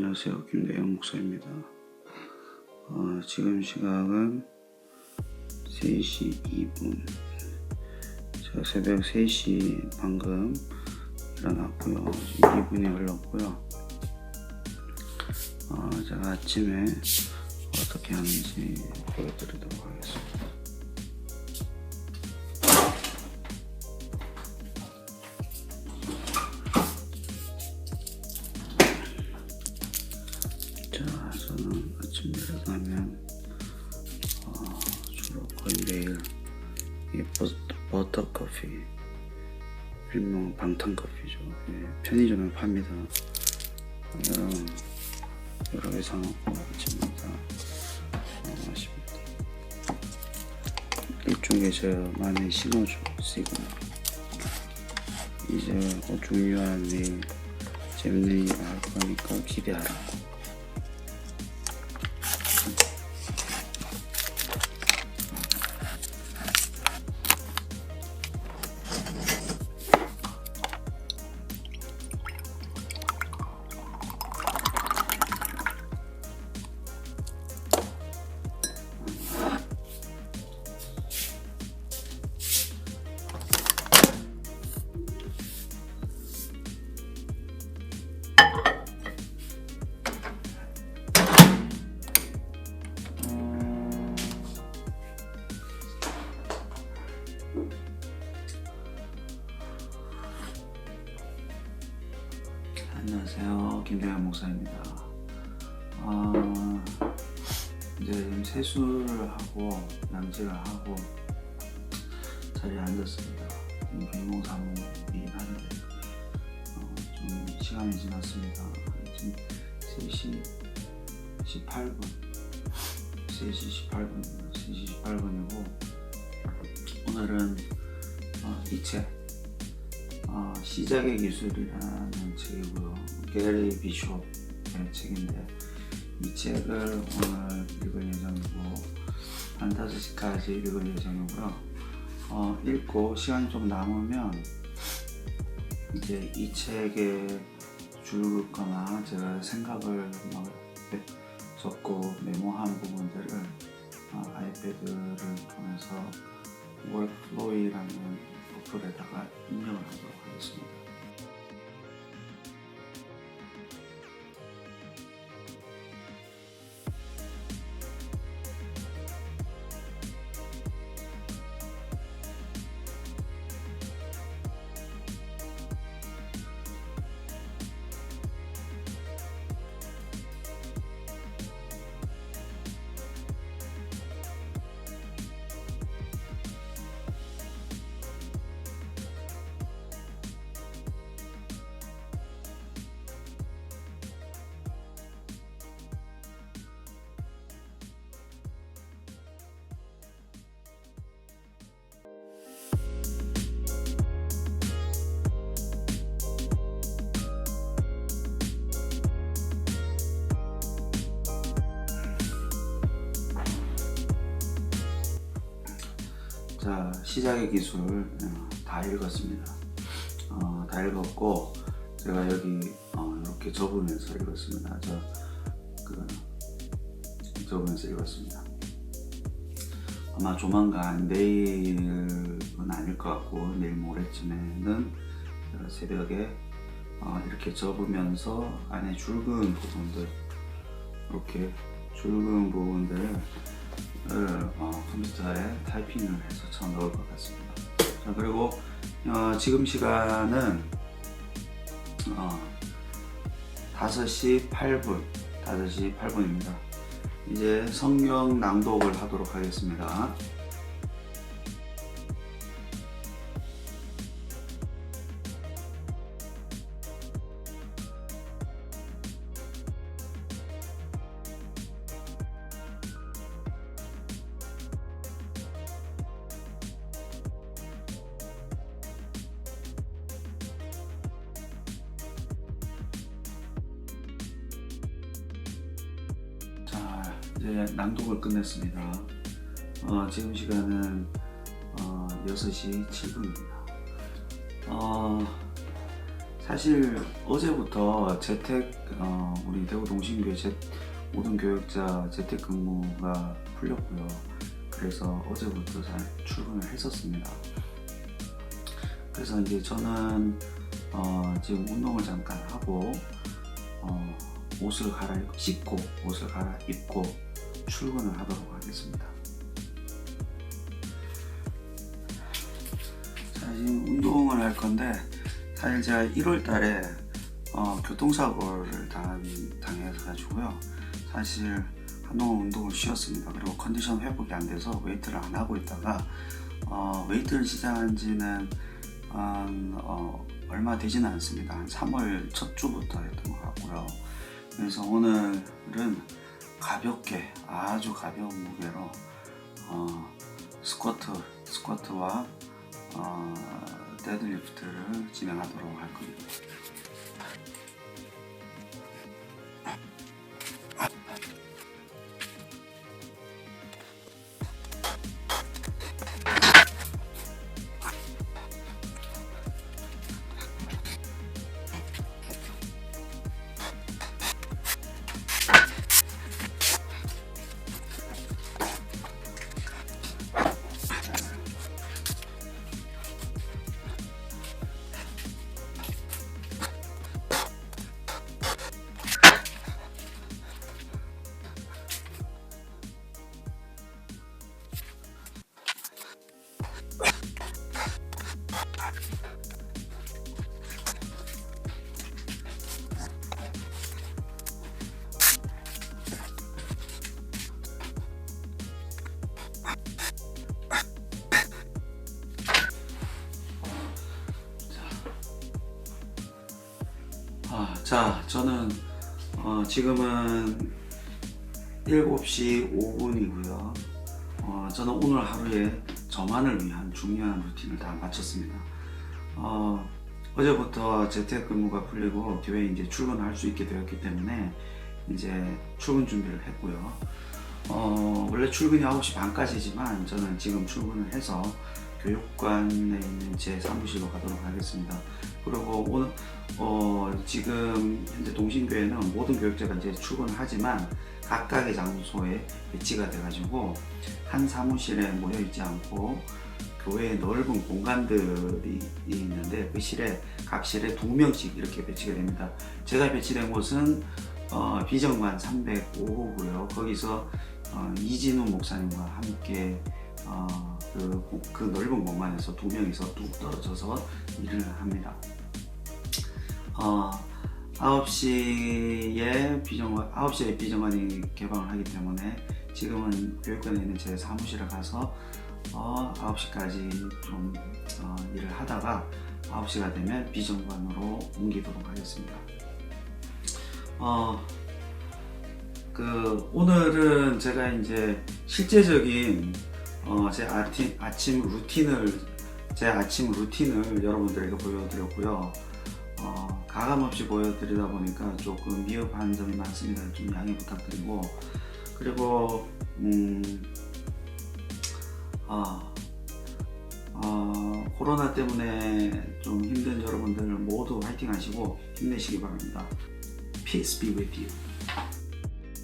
안녕하세요. 김대영 목사입니다. 어, 지금 시각은 3시 2분. 제가 새벽 3시 방금 일어났고요. 지금 2분이 흘렀고요. 어, 제가 아침에 어떻게 하는지 보여드리도록 하겠습니다. 이 버터, 버터 커피, 일명 방탄 커피죠. 예, 편의점에 팝니다. 어, 여러 여러 개 사놓고 아침마다 어, 마십니다. 일종의 저만의 신호죠, 시그널. 이제 어, 중요한 일, 재밌는 일을 할 거니까 기대하라. 김대현 목사입니다. 어, 이제 세수를 하고 양치를 하고 자리에 앉았습니다. 비몽사몽이긴 한데 어, 좀 시간이 지났습니다. 지금 3시 18분 3시 18분입니다. 3시 18분이고 오늘은 어, 이책 어, 시작의 기술이라는 책이고요. 게리 비숍의 책인데 이 책을 오늘 읽을 예정이고 한 5시까지 읽을 예정이고요. 어, 읽고 시간이 좀 남으면 이제 이 책에 줄거나 제가 생각을 막 적고 메모한 부분들을 어, 아이패드를 통해서 월플로이라는 어플에다가 입력을 하도록 시작의 기술 어, 다 읽었습니다. 어, 다 읽었고 제가 여기 어, 이렇게 접으면서 읽었습니다. 저 그 접으면서 읽었습니다. 아마 조만간 내일은 아닐 것 같고 내일 모레쯤에는 새벽에 어, 이렇게 접으면서 안에 줄근 부분들 이렇게 줄근 부분들을 어, 컴퓨터에 타이핑을 해서 쳐 넣을 것 같습니다. 자 그리고 어, 지금 시간은 어, 5시 8분 5시 8분입니다. 이제 성경 낭독을 하도록 하겠습니다. 이제 낭독을 끝냈습니다. 어, 지금 시간은 어, 6시 7분입니다. 어, 사실 어제부터 재택 어, 우리 대구 동신교회 재, 모든 교육자 재택 근무가 풀렸고요. 그래서 어제부터 잘 출근을 했었습니다. 그래서 이제 저는 어, 지금 운동을 잠깐 하고 어, 옷을 갈아입고 씻고 옷을 갈아입고 출근을 하도록 하겠습니다. 자, 지금 운동을 할 건데 사실 제가 1월 달에 어, 교통사고를 당, 당해서 가지고요. 사실 한동안 운동을 쉬었습니다. 그리고 컨디션 회복이 안 돼서 웨이트를 안 하고 있다가 어, 웨이트를 시작한 지는 한, 어, 얼마 되지는 않습니다. 한 3월 첫 주부터 했던 것 같고요. 그래서 오늘은 가볍게 아주 가벼운 무게로 어, 스쿼트 스쿼트와 어, 데드리프트를 진행하도록 할 겁니다. 자, 저는 어, 지금은 7시 5분이고요. 어, 저는 오늘 하루에 저만을 위한 중요한 루틴을 다 마쳤습니다. 어, 어제부터 재택근무가 풀리고 교회에 이제 출근할 수 있게 되었기 때문에 이제 출근 준비를 했고요. 어, 원래 출근이 9시 반까지지만 저는 지금 출근을 해서 교육관에 있는 제 사무실로 가도록 하겠습니다. 그리고 오늘 어, 지금 현재 동신교회는 모든 교육자가 이제 출근하지만 각각의 장소에 배치가 돼가지고 한 사무실에 모여 있지 않고 교회에 넓은 공간들이 있는데 그 실에 각 실에 두 명씩 이렇게 배치가 됩니다. 제가 배치된 곳은 어, 비정관 305호고요. 거기서 어, 이진우 목사님과 함께 어, 그, 고- 그 넓은 공간에서 두 명이서 뚝 떨어져서 일을 합니다. 어, 9시에 비정관, 9시에 비정관이 개방을 하기 때문에 지금은 교육관에 있는 제 사무실에 가서 어, 9시까지 좀 어, 일을 하다가 9시가 되면 비정관으로 옮기도록 하겠습니다. 어, 그 오늘은 제가 이제 실제적인 어, 제 아침, 아침 루틴을 제 아침 루틴을 여러분들에게 보여드렸고요. 어, 가감 없이 보여드리다 보니까 조금 미흡한 점이 많습니다. 좀 양해 부탁드리고 그리고 음, 아, 어, 코로나 때문에 좀 힘든 여러분들 모두 화이팅 하시고 힘내시기 바랍니다. Peace be with you.